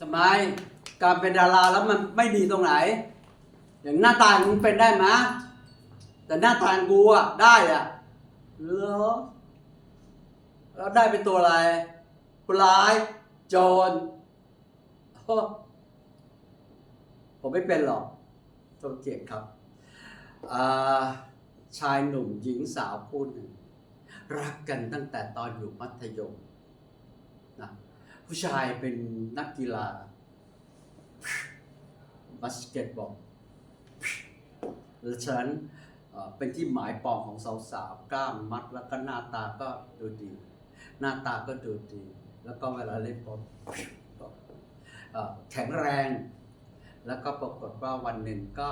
ทำไมการเป็นดาราแล้วมันไม่ดีตรงไหน อย่างหน้าตามึงเป็นได้ไหมแต่หน้าตากูอะได้อะเหรอแล้วได้เป็นตัวอะไรผู้ร้ายโจรผมไม่เป็นหรอกตัวเกียรครับอ่าชายหนุ่มหญิงสาวคู่หนึ่ง รักกันตั้งแต่ตอนอยู่มัธยม ผู้ชายเป็นนักกีฬาบาสเกตบอลและฉันเอ่อเป็นที่หมายปองของสาวๆกล้ามมัดแล้วก็หน้าตาก็ดูดี หน้าตาก็ดูดี แล้วก็เวลาเล่นบอลก็แข็งแรง แล้วก็ปรากฏว่าวันหนึ่งก็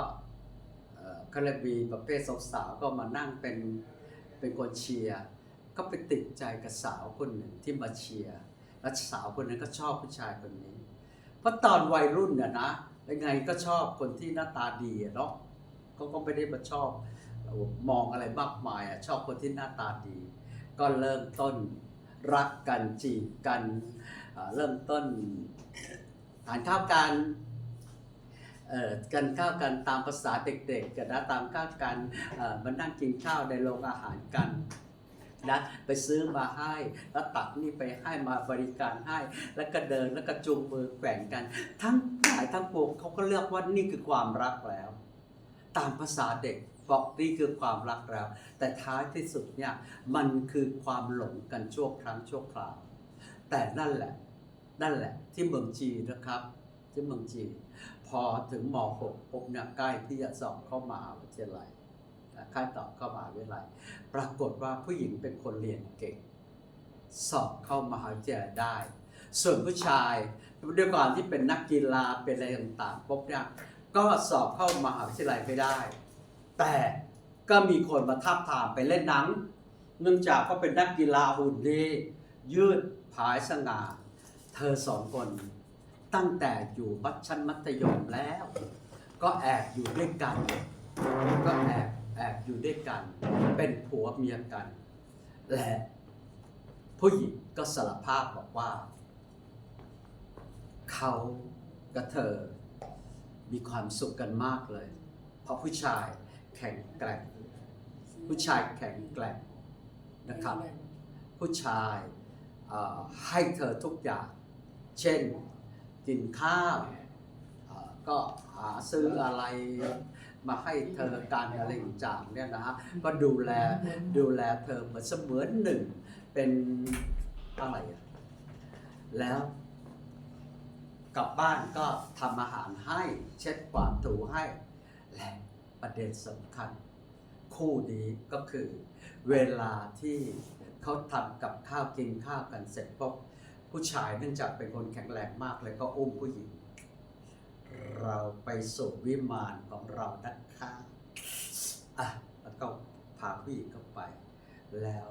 เอ่อก็เลยมีประเภทสาวๆก็มานั่งเป็นเป็นคนเชียร์ ก็ไปติดใจกับสาวคนหนึ่งที่มาเชียร์ แล้วสาวคนนั้นก็ชอบผู้ชายคนนี้ เพราะตอนวัยรุ่นเนี่ยนะยังไงก็ชอบคนที่หน้าตาดีเนาะเขาก็ไม่ได้มาชอบมองอะไรมากมายอะชอบคนที่หน้าตาดี ก็เริ่มต้นรักกันจีบกันเริ่มต้นทานข้าวกันเอ่อกันข้าวกันตามภาษาเด็กๆกันนะตามข้าวกันมานั่งกินข้าวในโรงอาหารกัน นะไปซื้อมาให้แล้วตักนี่ไปให้มาบริการให้ แล้วก็เดินแล้วก็จูงมือแกว่งกัน ทั้งหลายทั้งปวงเขาก็เลือกว่านี่คือความรักแล้ว ตามภาษาเด็กบอกนี่คือความรักแล้ว แต่ท้ายที่สุดเนี่ยมันคือความหลงกันชั่วครั้งชั่วคราวแต่นั่นแหละนั่นแหละที่เมืองจีนนะครับ ที่เมืองจีนพอถึงม .6 ปุ๊บเนี่ยใกล้ที่จะสอบเข้ามหาวิทยาลัย นะใกล้ต่อบเข้ามหาวิทยาลัย ปรากฏว่าผู้หญิงเป็นคนเรียนเก่ง สอบเข้ามหาวิทยาลัยได้ ส่วนผู้ชายด้วยความที่เป็นนักกีฬาเป็นอะไรต่างๆปุ๊บเนี่ยก็สอบเข้ามหาวิทยาลัยไม่ได้ แต่ก็มีคนมาทับทามไปเล่นหนัง เนื่องจากเขาเป็นนักกีฬาหุ่นดียืดผายสง่า เธอสองคนตั้งแต่อยู่มัธชั้นมัธยมแล้ว ก็แอบอยู่ด้วยกัน ก็แอบ อบอยู่ด้วยกัน เป็นผัวเมียกัน และผู้หญิงก็สารภาพบอกว่า เขากับเธอมีความสุขกันมากเลย เพราะผู้ชายแข็งแกร่ง ผู้ชายแข็งแกร่งนะครับ ผู้ชายให้เธอทุกอย่าง เช่นกินข้าวก็หาซื้ออะไร มาให้เธอการอะไรต่างเนี่ยนะฮะก็ดูแลดูแลเธอเหมือนเสมือนหนึ่ง เป็นอะไรอะแล้วกลับบ้านก็ทำอาหารให้เช็ดกวาดถูให้ และประเด็นสำคัญ คู่นี้ก็คือ เวลาที่เขาทำกับข้าวกินข้าวกันเสร็จปุ๊บผู้ชายเนื่องจากเป็นคนแข็งแรงมากเลยก็อุ้มผู้หญิง เราไปสู่วิมานของเรานะคะอะแล้วก็พาผู้หญิงเข้าไป แล้ว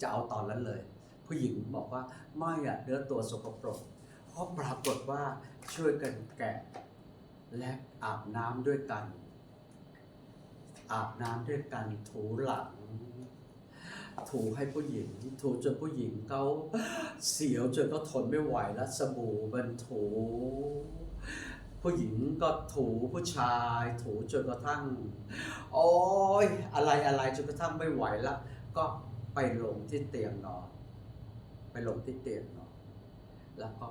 จะเอาตอนนั้นเลย ผู้หญิงบอกว่าไม่อะเนื้อตัวสกปรกเพราะปรากฏว่าช่วยกันแกะ และอาบน้ำด้วยกัน อาบน้ำด้วยกันถูหลัง ถูให้ผู้หญิง ถูจนผู้หญิงเขาเสียวจนก็ทนไม่ไหวแล้วสบู่มันถู ผู้หญิงก็ถูผู้ชาย ถูจนกระทั่ง โอ้ยอะไรอะไรจนกระทั่งไม่ไหวแล้วก็ไปลงที่เตียงนอน ไปลงที่เตียงนอน แล้วก็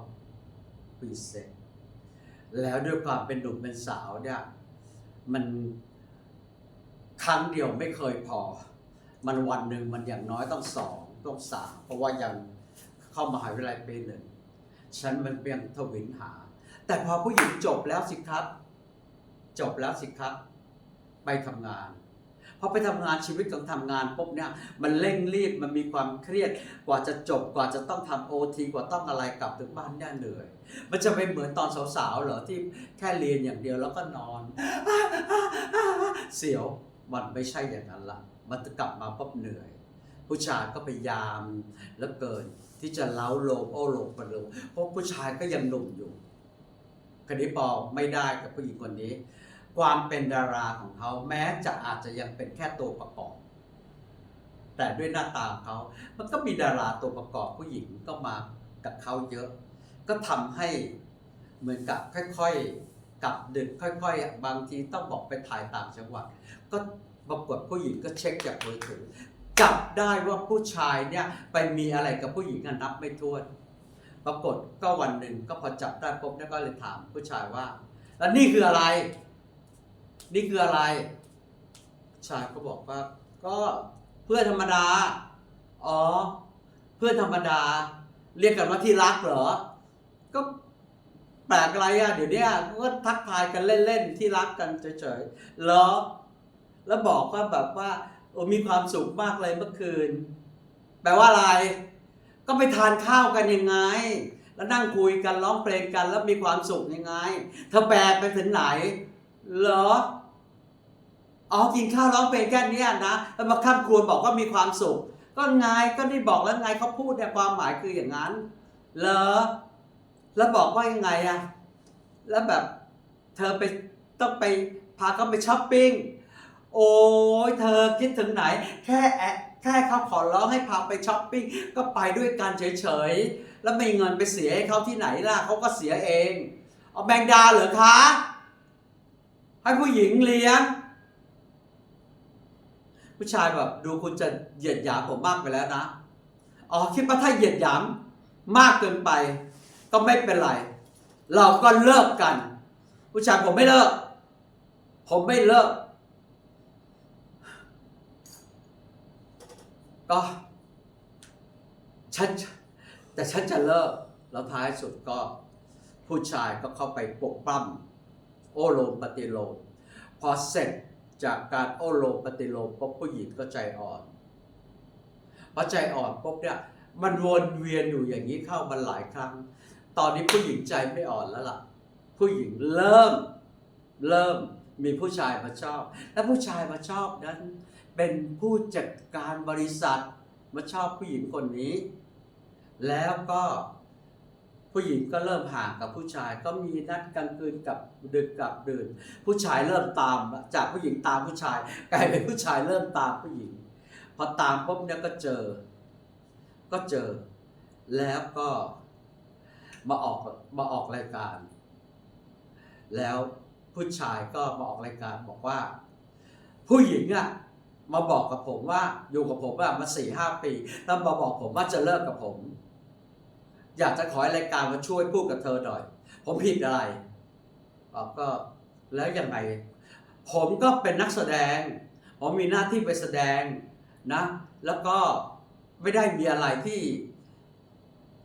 ปีเสร็แล้วด้วยความเป็นหนุ่มเป็นสาวเนี่ยมันครั้งเดียวไม่เคยพอ มันวันหนึ่งมันอย่างน้อยต้องสองต้องสามเพราะว่ายังเข้ามหาวิทยาลัยปีหนึ่งฉันมันเพียงทวินหา แต่พอผู้หญิงจบแล้วสิครับ จบแล้วสิครับ ไปทำงานพอไปทำงานชีวิตของทำงานปุ๊บเนี่ยมันเร่งรีบมันมีความเครียดกว่าจะจบกว่าจะต้องทำโอทีกว่าต้องอะไรกลับถึงบ้านเนี่ยเหนื่อย มันจะเป็นเหมือนตอนสาวๆเหรอที่แค่เรียนอย่างเดียวแล้วก็นอนเสียว มันไม่ใช่อย่างนั้นละมันจะกลับมาปุ๊บเหนื่อย ผู้ชายก็พยายามแล้วเกินที่จะเล้าโลมโอ้โลมกันลงเพราะผู้ชายก็ยังหนุ่มอยู่คดีปอไม่ได้กับผู้หญิงคนนี้ ความเป็นดาราของเขาแม้จะอาจจะยังเป็นแค่ตัวประกอบ แต่ด้วยหน้าตาเขามันก็มีดาราตัวประกอบผู้หญิงก็มากับเขาเยอะ ก็ทำให้เหมือนกับค่อยๆ กลับดึกค่อยๆ บางทีต้องบอกไปถ่ายต่างจังหวัด ก็ปรากฏผู้หญิงก็เช็คจากมือถือจับได้ว่าผู้ชายเนี่ยไปมีอะไรกับผู้หญิงอะนับไม่ถ้วน ปรากฏก็วันหนึ่งก็พอจับได้ปุ๊บเนี่ยก็เลยถามผู้ชายว่า แล้วนี่คืออะไร นี่คืออะไรชายก็บอกว่า ก็เพื่อนธรรมดา อ๋อ เพื่อนธรรมดา เรียกกันว่าที่รักเหรอ ก็ แปลกอะไรอะเดี๋ยวนี้ก็ทักทายกันเล่นๆที่รักกันเฉยๆเหรอแล้วบอกว่าแบบว่าโอ้มีความสุขมากเลยเมื่อคืน แปลว่าอะไร ก็ไปทานข้าวกันยังไง แล้วนั่งคุยกันร้องเพลงกัน แล้วมีความสุขยังไงเธอแปลไปถึงไหนเหรออ๋อกินข้าวร้องเพลงแค่นี้นะแล้วมาข้ามครวบอกว่ามีความสุข ก็ไงก็ได้บอกแล้วไงเขาพูดเนี่ยความหมายคืออย่างนั้นเหรอ แล้วบอกว่ายังไงอะแล้วแบบเธอไปต้องไปพาเขาไปช้อปปิ้ง โอ้ยเธอคิดถึงไหน แค่แอะแค่เขาขอร้องให้พาไปช้อปปิ้งก็ไปด้วยกันเฉยๆ แล้วไม่มีเงินไปเสียให้เขาที่ไหนล่ะเขาก็เสียเองเอาแบงดาเหรอคะ ให้ผู้หญิงเลี้ยง ผู้ชายแบบดูคุณจะเหยียดหยามผมมากไปแล้วนะ อ๋อคิดว่าถ้าเหยียดหยามมากเกินไป ก็ไม่เป็นไร เราก็เลิกกัน ผู้ชายผมไม่เลิก ผมไม่เลิก ก็ฉันแต่ฉันจะเลิก แล้วท้ายสุดก็ ผู้ชายก็เข้าไปปกปั้มโอโลมปฏิโลมพอเสร็จจากการโอโลมปฏิโลมปุ๊บผู้หญิงก็ใจอ่อนพอใจอ่อนปุ๊บเนี่ยมันวนเวียนอยู่อย่างนี้เข้ามาหลายครั้ง ตอนนี้ผู้หญิงใจไม่อ่อนแล้วล่ะ ผู้หญิงเริ่ม เริ่มมีผู้ชายมาชอบ และผู้ชายมาชอบนั้น เป็นผู้จัดการบริษัทมาชอบผู้หญิงคนนี้ แล้วก็ผู้หญิงก็เริ่มห่างกับผู้ชายก็มีนัดกลางคืนกับดึกกับดื่น ผู้ชายเริ่มตามจากผู้หญิงตามผู้ชาย กลายเป็นผู้ชายเริ่มตามผู้หญิง พอตามปุ๊บเนี่ยก็เจอ ก็เจอ แล้วก็ มาออกมาออกรายการ แล้วผู้ชายก็มาออกรายการบอกว่า ผู้หญิงอะมาบอกกับผมว่าอยู่กับผมอะมาสี่ห้าปีแล้วมาบอกผมว่าจะเลิกกับผม อยากจะขอให้รายการมาช่วยพูดกับเธอหน่อย ผมผิดอะไรบอกก็แล้วยังไงผมก็เป็นนักแสดง ผมมีหน้าที่ไปแสดงนะ แล้วก็ไม่ได้มีอะไรที่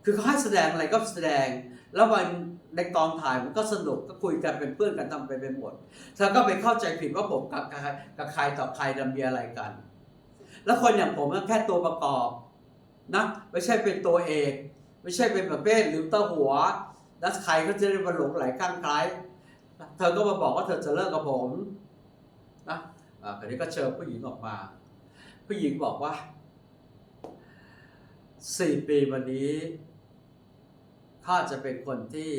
คือเขาให้แสดงอะไรก็แสดง แล้ววันในกองถ่ายมันก็สนุกก็คุยกันเป็นเพื่อนกันทำไปเป็นหมดเธอก็ไปเข้าใจผิดว่าผมกับใครกับใครต่อใครจะมีอะไรกัน แล้วคนอย่างผมก็แค่ตัวประกอบนะไม่ใช่เป็นตัวเอกไม่ใช่เป็นประเภทหรือเต้าหัวแล้วใครก็จะได้มาหลงไหลข้างใครเธอก็มาบอกว่าเธอจะเลิกกับผมนะคราวนี้ก็เชิญผู้หญิงออกมา ผู้หญิงบอกว่าสี่ปีวันนี้ ข้าจะเป็นคนที่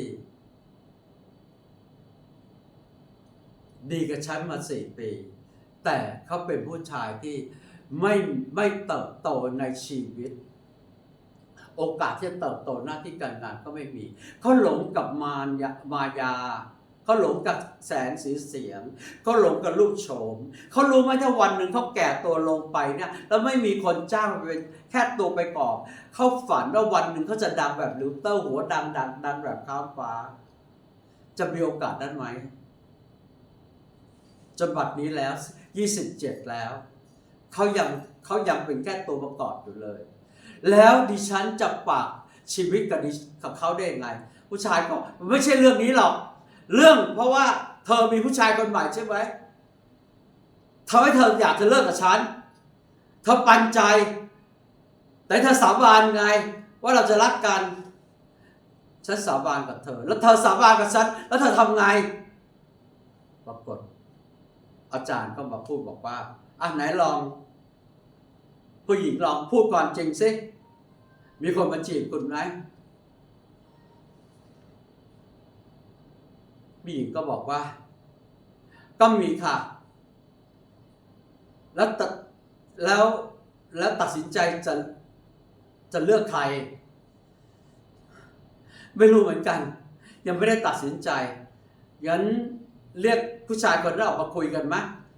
ดีกับฉันมาสี่ปี แต่เขาเป็นผู้ชายที่ไม่ไม่เติบโตในชีวิต โอกาสที่จะเติบโตหน้าที่การงานก็ไม่มี เขาหลงกับมารยามายา เขาหลงกับแสงสีเสียงเขาหลงกับรูปโฉมเขารู้ไหมถ้าวันหนึ่งเขาแก่ตัวลงไปเนี่ยแล้วไม่มีคนจ้างเป็นแค่ตัวไปกอนเขาฝันว่าวันหนึ่งเขาจะดังแบบลิวเตอร์หัวดังดังดังแบบข้ามฟ้า จะมีโอกาสนั้นไหมจนบัดนี้แล้ว 27 แล้วเขายังเขายังเป็นแค่ตัวประกอบอยู่เลย แล้วดิฉันจะฝากชีวิตกับกับเขาได้ยังไง ผู้ชายก็ไม่ใช่เรื่องนี้หรอก เรื่องเพราะว่าเธอมีผู้ชายคนใหม่ใช่ไหมทำให้เธออยากจะเลิกกับฉัน เธอปันใจ แต่เธอสาบานไง ว่าเราจะรักกัน ฉันสาบานกับเธอ แล้วเธอสาบานกับฉัน แล้วเธอทำไง ปรากฏ อาจารย์ก็มาพูดบอกว่า อะไหนลอง ผู้หญิงลองพูดความจริงสิ มีคนมาจีบคุณไหม ผู้หญิงก็บอกว่า ก็มีค่ะ แล้วตัดแล้วแล้วตัดสินใจจะจะเลือกใคร ไม่รู้เหมือนกัน ยังไม่ได้ตัดสินใจยันเรียกผู้ชายคนนั้นออกมาคุยกันไหม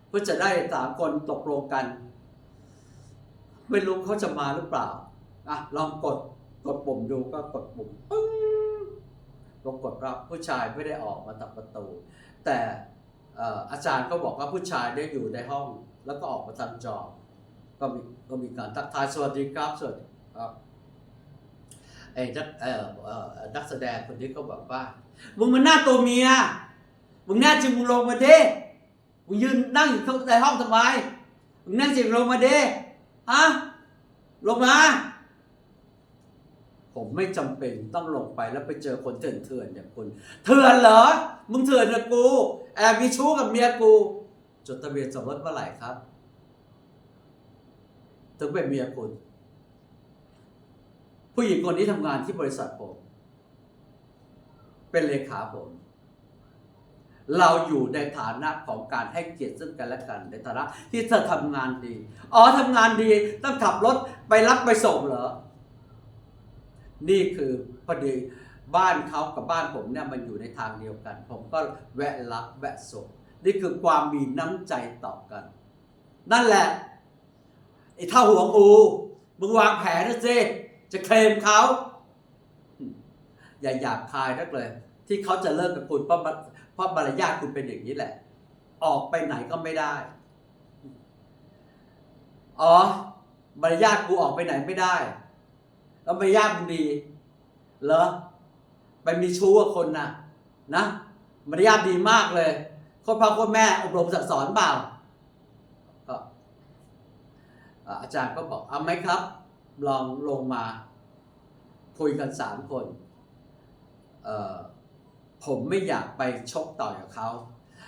เพื่อจะได้สามคนตกลงกัน ไม่รู้เขาจะมาหรือเปล่าอะลองกดกดปุ่มดูก็กดปุ่มปึ้ง ปรากฏว่าผู้ชายไม่ได้ออกมาจากประตู แต่อาจารย์ก็บอกว่าผู้ชายได้อยู่ในห้องแล้วก็ออกมาทางจอก็มีก็มีการทักทายสวัสดีครับสวัสดีครับไอ้นักเอ่อเอ่อนักแสดงคนนี้ก็บอกว่ามึงมันหน้าตัวเมียมึงแน่จริงมึงลงมาดิมึงยืนนั่งอยู่ข้างในห้องทำไมมึงแน่จริงลงมาดิฮะลงมา ผมไม่จำเป็นต้องลงไปแล้วไปเจอคนเถื่อนเถื่อนๆอย่างคุณเถื่อนเหรอ มึงเถื่อนกับกู แอบมีชู้กับเมียกู จดทะเบียนสมรสเมื่อไหร่ครับ ถึงเป็นเมียคุณ ผู้หญิงคนนี้ทำงานที่บริษัทผม เป็นเลขาผม เราอยู่ในฐานะของการให้เกียรติซึ่งกันและกัน ในฐานะที่เธอทำงานดี อ๋อทำงานดี ต้องขับรถไปรับไปส่งเหรอ นี่คือพอดีบ้านเขากับบ้านผมเนี่ยมันอยู่ในทางเดียวกัน ผมก็แวะรับแวะส่งนี่คือความมีน้ำใจต่อกัน นั่นแหละไอ้เท่าหัวงูมึงวางแผนนะสิจะเคลมเขาอย่าหยาบคายนักเลย ที่เขาจะเลิกกับคุณเพราะเพราะมารยาทคุณเป็นอย่างนี้แหละ ออกไปไหนก็ไม่ได้ อ๋อมารยาทกูออกไปไหนไม่ได้ แล้วมารยาทมึงดีเหรอไปมีชู้กับคนนะนะมารยาทดีมากเลยโคนพ่อโคนแม่อบรมสั่งสอนเปล่าก็อาจารย์ก็บอกเอาไหมครับ ลองลงมา คุยกันสามคนเออผมไม่อยากไปชกต่อยกับเขา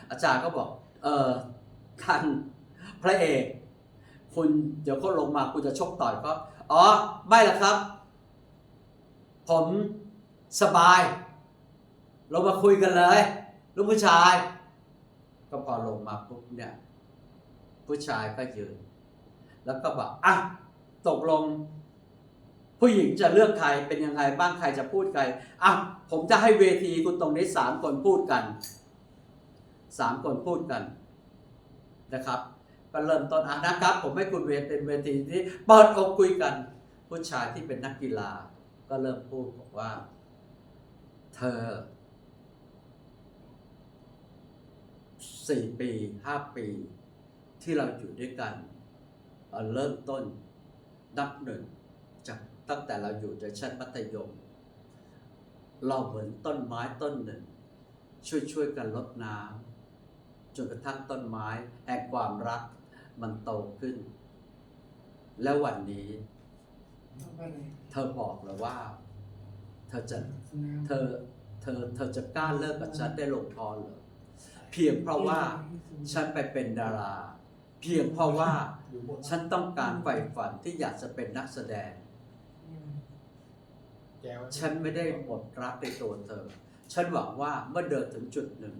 อาจารย์ก็บอก เออท่านพระเอก คุณเดี๋ยวเขาลงมาคุณจะชกต่อยเขาอ๋อ ไม่ละครับ ผมสบายลงมาคุยกันเลย ลูกผู้ชาย ก็พอลงมาปุ๊บเนี่ย ผู้ชายก็ยืน แล้วก็บอกอะตกลง ผู้หญิงจะเลือกใครเป็นยังไงบ้างใครจะพูดใครอะผมจะให้เวทีคุณตรงนี้สามคนพูดกันสามคนพูดกันนะครับก็เริ่มต้นอะนะครับ ผมให้คุณเวทเป็นเวทีที่เปิดอกคุยกัน ผู้ชายที่เป็นนักกีฬา ก็เริ่มพูดบอกว่า เธอสี่ปีห้าปี ที่เราอยู่ด้วยกันเอ่อเริ่มต้นนับหนึ่งจากตั้งแต่เราอยู่ในชั้นมัธยม เราเหมือนต้นไม้ต้นหนึ่ง ช่วยช่วยๆกันลดน้ำจนกระทั่งต้นไม้แห่งความรักมันโตขึ้น แล้ววันนี้ เธอบอกเลยว่า เธอจะเธอเธอเธอจะกล้าเลิกกับฉันได้ลงคอเหรอเพียงเพราะว่าฉันไปเป็นดารา เพียงเพราะว่าฉันต้องการใฝ่ฝันที่อยากจะเป็นนักแสดง ฉันไม่ได้หมดรักในตัวเธอ ฉันหวังว่าเมื่อเดินถึงจุดหนึ่ง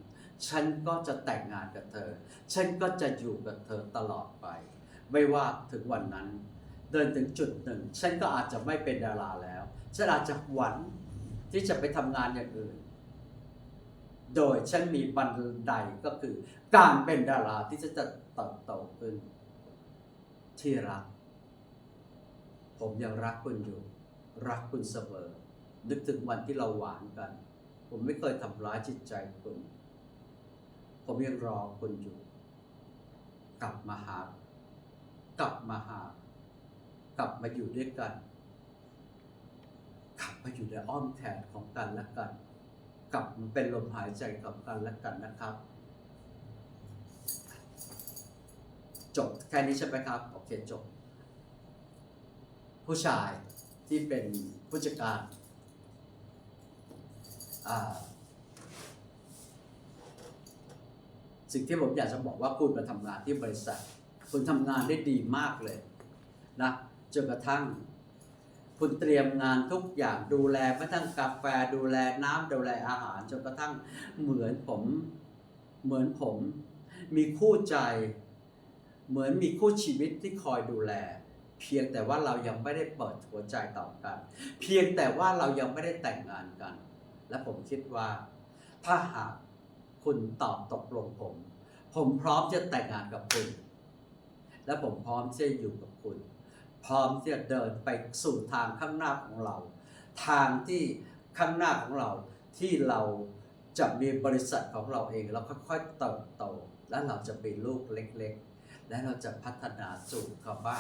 ฉันก็จะแต่งงานกับเธอ ฉันก็จะอยู่กับเธอตลอดไป ไม่ว่าถึงวันนั้น เดินถึงจุดหนึ่ง ฉันก็อาจจะไม่เป็นดาราแล้ว ฉันอาจจะหวังที่จะไปทำงานอย่างอื่น โดยฉันมีบันไดก็คือการเป็นดาราที่จะจะเติบโตขึ้น ที่รัก ผมยังรักคุณอยู่ รักคุณเสมอ นึกถึงวันที่เราหวานกัน ผมไม่เคยทำร้ายจิตใจคุณ ผมยังรอคุณอยู่ กลับมาหากลับมาหา กลับมาอยู่ด้วยกัน กลับมาอยู่ในอ้อมแขนของกันและกัน กลับมาเป็นลมหายใจกับกันและกันนะครับ จบแค่นี้ใช่ไหมครับโอเคจบ ผู้ชายที่เป็นผู้จัดการสิ่งที่ผมอยากจะบอกว่าคุณมาทำงานที่บริษัท คุณทำงานได้ดีมากเลยนะ จนกระทั่ง คุณเตรียมงานทุกอย่างดูแลแม้กระทั่งกาแฟดูแลน้ำดูแลอาหารจนกระทั่งเหมือนผมเหมือนผม มีคู่ใจ เหมือนมีคู่ชีวิตที่คอยดูแล เพียงแต่ว่าเรายังไม่ได้เปิดหัวใจต่อกัน เพียงแต่ว่าเรายังไม่ได้แต่งงานกัน และผมคิดว่า ถ้าหากคุณตอบตกลงผม ผมพร้อมจะแต่งงานกับคุณ และผมพร้อมจะอยู่กับคุณ พร้อมที่จะเดินไปสู่ทางข้างหน้าของเรา ทางที่ข้างหน้าของเราที่เราจะมีบริษัทของเราเองเราค่อยๆเติบโต และเราจะเป็นลูกเล็กๆ และเราจะพัฒนาสู่คำว่า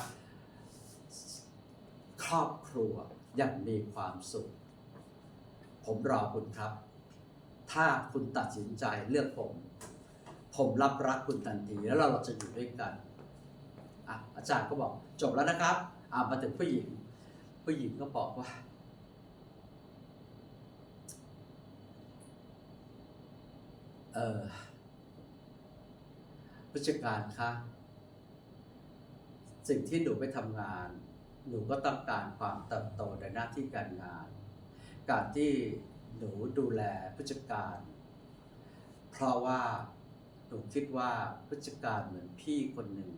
ครอบครัวอย่างมีความสุข ผมรอคุณครับ ถ้าคุณตัดสินใจเลือกผม ผมรับรักคุณทันทีแล้วเราจะอยู่ด้วยกันอะอาจารย์ก็บอกจบแล้วนะครับ อะมาถึงผู้หญิง ผู้หญิงก็บอกว่า เออผู้จัดการคะสิ่งที่หนูไปทำงาน หนูก็ต้องการความเติบโตในหน้าที่การงาน การที่หนูดูแลผู้จัดการ เพราะว่าหนูคิดว่าผู้จัดการเหมือนพี่คนหนึ่ง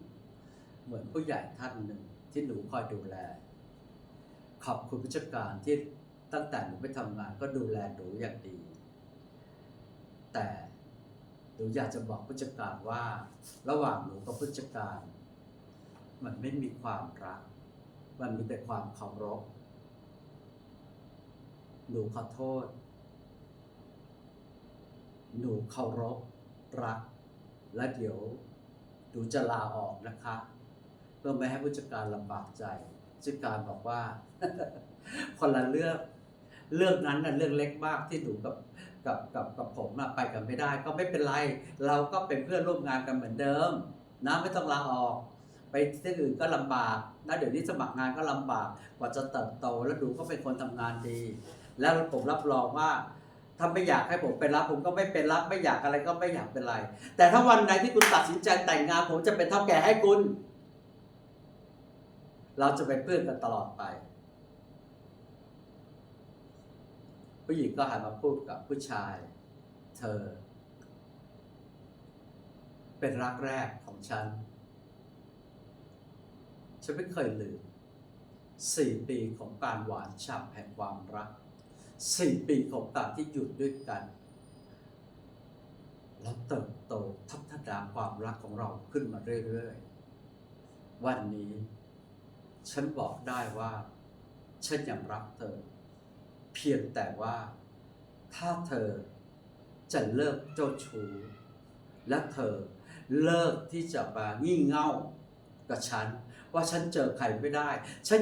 เหมือนผู้ใหญ่ท่านหนึ่ง ที่หนูคอยดูแล ขอบคุณผู้จัดการที่ตั้งแต่หนูไปทำงานก็ดูแลหนูอย่างดี แต่หนูอยากจะบอกผู้จัดการว่า ระหว่างหนูกับผู้จัดการ มันไม่มีความรัก มันมีแต่ความเคารพหนูขอโทษ หนูเคารพรัก และเดี๋ยวหนูจะลาออกนะคะ พื่อไม่ให้ผู้จัดการลำบากใจผู้จัดการบอกว่า คนละเรื่องเรื่องนั้นน่ะเรื่องเล็กมากที่หนูกับกับกับกับผมอะไปกันไม่ได้ ก็ไม่เป็นไร เราก็เป็นเพื่อนร่วมงานกันเหมือนเดิม นะไม่ต้องลาออก ไปที่อื่นก็ลำบากนะเดี๋ยวนี้สมัครงานก็ลำบากกว่าจะเติบโตแล้วดูก็เป็นคนทำงานดี แล้วผมรับรองว่าถ้าไม่อยากให้ผมเป็นรับผมก็ไม่เป็นรับไม่อยากอะไรก็ไม่อยากเป็นไร แต่ถ้าวันไหนที่คุณตัดสินใจแต่งงานผมจะเป็นเท่าแก่ให้คุณ เราจะเป็นเพื่อนกันตลอดไป ผู้หญิงก็หันมาพูดกับผู้ชาย เธอ เป็นรักแรกของฉัน ฉันไม่เคยลืมสี่ปีของการหวานฉ่ำแห่งความรักสี่ปีของการที่อยู่ด้วยกัน แล้วเติบโตพัฒนาความรักของเราขึ้นมาเรื่อยๆ วันนี้ ฉันบอกได้ว่า ฉันยังรักเธอ เพียงแต่ว่า ถ้าเธอจะเลิกเจ้าชู้และเธอเลิกที่จะมางี่เง่ากับฉัน ว่าฉันเจอใครไม่ได้ ฉัน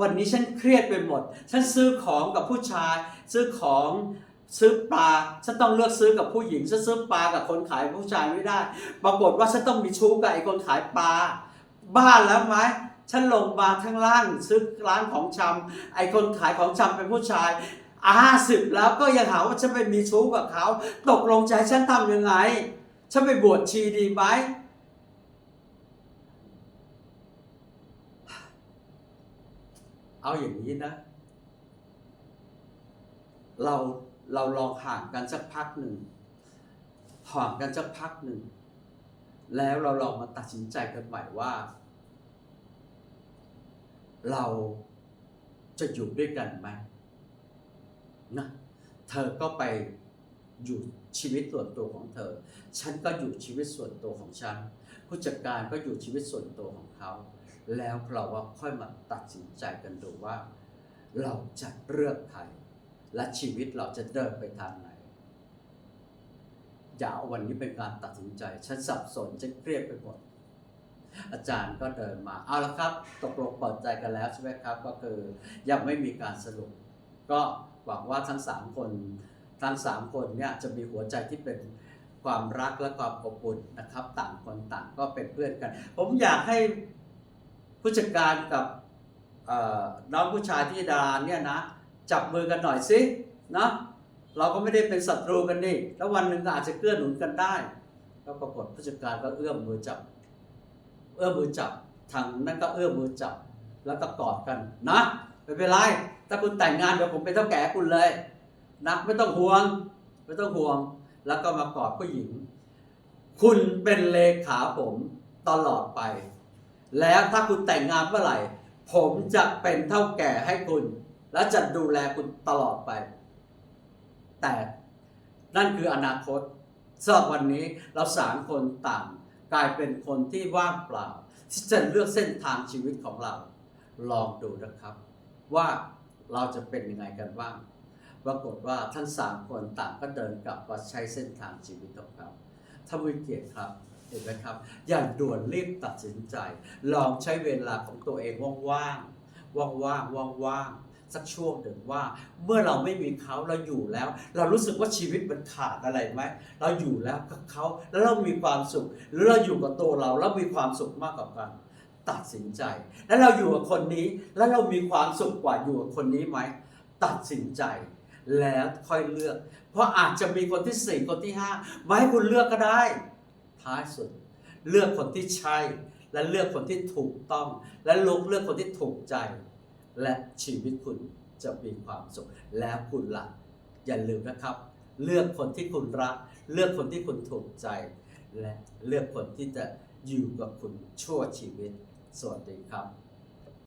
วันนี้ฉันเครียดไปหมด ฉันซื้อของกับผู้ชาย ซื้อของซื้อปลา ฉันต้องเลือกซื้อกับผู้หญิง ฉันซื้อปลากับคนขายผู้ชายไม่ได้ ปรากฏว่าฉันต้องมีชู้กับไอ้คนขายปลา บ้านแล้วไหม ฉันลงมาข้างล่างซื้อร้านของชำไอ้คนขายของชำเป็นผู้ชายอาสิบแล้วก็ยังหาว่าฉันไปมีชู้กับเขา ตกลงใจฉันทำยังไง ฉันไปบวชชีดีไหมเอาอย่างนี้นะ เราเราลองห่างกันสักพักหนึ่งห่างกันสักพักหนึ่ง แล้วเราลองมาตัดสินใจกันใหม่ว่า เราจะอยู่ด้วยกันไหมนะเธอก็ไปอยู่ชีวิตส่วนตัวของเธอ ฉันก็อยู่ชีวิตส่วนตัวของฉัน ผู้จัดการก็อยู่ชีวิตส่วนตัวของเขา แล้วเราว่าค่อยมาตัดสินใจกันดูว่า เราจะเลือกใคร และชีวิตเราจะเดินไปทางไหน อย่าเอาวันนี้เป็นการตัดสินใจ ฉันสับสน ฉันเครียดไปหมด อาจารย์ก็เดินมา เอาละครับ ตกลงเปิดใจกันแล้วใช่ไหมครับ ก็คือยังไม่มีการสรุป ก็หวังว่าทั้งสามคน ทั้งสามคนเนี่ยจะมีหัวใจที่เป็นความรักและความอบอุ่นนะครับ ต่างคนต่างก็เป็นเพื่อนกัน ผมอยากให้ผู้จัดการกับน้องผู้ชายที่ดาราเนี่ยนะจับมือกันหน่อยสินะเราก็ไม่ได้เป็นศัตรูกันนี่แล้ววันหนึ่งก็อาจจะเกื้อหนุนกันได้ แล้วปรากฏผู้จัดการก็เอื้อมมือจับ เอื้อมมือจับทางนั้นก็เอื้อมมือจับแล้วก็กอดกันนะไม่เป็นไรถ้าคุณแต่งงานเดี๋ยวผมเป็นเท่าแก่คุณเลยนะไม่ต้องห่วงไม่ต้องห่วง แล้วก็มากอดผู้หญิง คุณเป็นเลขาผมตลอดไป แล้วถ้าคุณแต่งงานเมื่อไหร่ ผมจะเป็นเท่าแก่ให้คุณ และจะดูแลคุณตลอดไป แต่นั่นคืออนาคตสำหรับวันนี้เราสามคนต่าง กลายเป็นคนที่ว่างเปล่า ที่จะเลือกเส้นทางชีวิตของเรา ลองดูนะครับ ว่าเราจะเป็นยังไงกันบ้างปรากฏว่าทั้งสามคนต่างก็เดินกลับมาใช้เส้นทางชีวิตของเขาถ้าวิเกียรติครับเห็นไหมครับ อย่าด่วนรีบตัดสินใจ ลองใช้เวลาของตัวเองว่างๆว่างๆว่างๆ สักช่วงหนึ่งว่า เมื่อเราไม่มีเขาเราอยู่แล้ว เรารู้สึกว่าชีวิตมันขาดอะไรไหมเราอยู่แล้วกับเขาแล้วเรามีความสุข หรือเราอยู่กับตัวเราแล้วมีความสุขมากกว่ากันตัดสินใจ แล้วเราอยู่กับคนนี้แล้วเรามีความสุขกว่าอยู่กับคนนี้ไหมตัดสินใจ แล้วค่อยเลือก เพราะอาจจะมีคนที่สี่คนที่ห้ามาให้คุณเลือกก็ได้ ท้ายสุด เลือกคนที่ใช่ และเลือกคนที่ถูกต้อง และลงเลือกคนที่ถูกใจ และชีวิตคุณจะมีความสุข และคุณละ่ะอย่าลืมนะครับ เลือกคนที่คุณรัก เลือกคนที่คุณถูกใจ และเลือกคนที่จะอยู่กับคุณชั่วชีวิต สวัสดีครับ